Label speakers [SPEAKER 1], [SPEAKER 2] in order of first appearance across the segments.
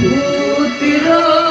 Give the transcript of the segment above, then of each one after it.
[SPEAKER 1] Putro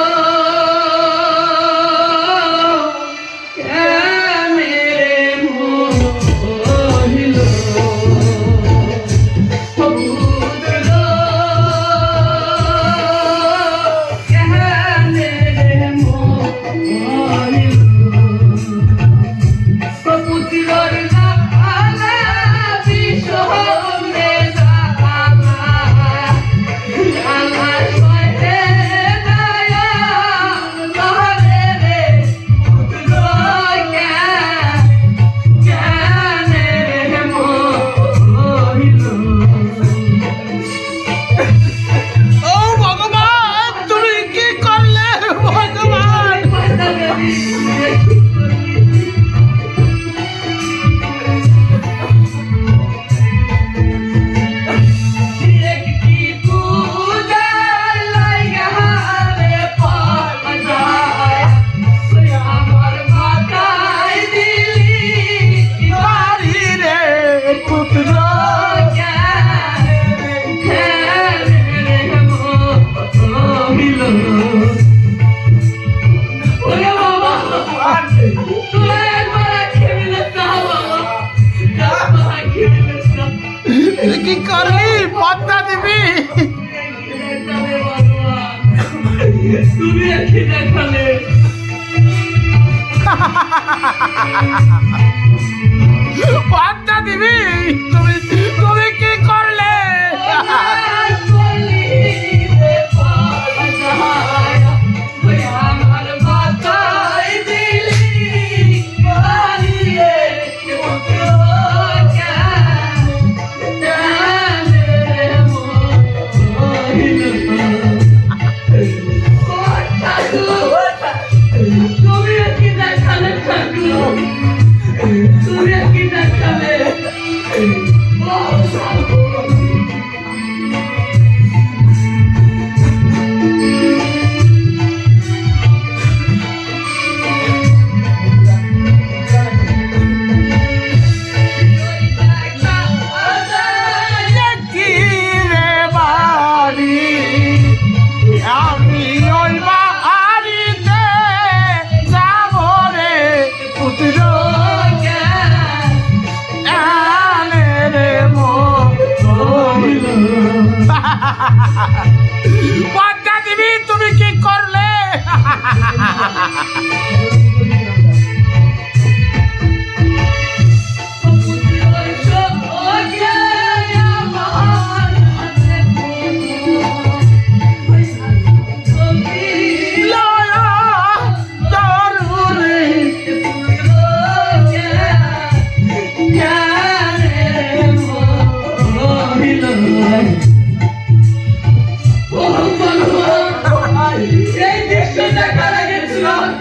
[SPEAKER 1] Thank you. করলি পাত্তা দিবি?
[SPEAKER 2] তুমি একটি দেখালে
[SPEAKER 1] দিবি? তুমি Hahaha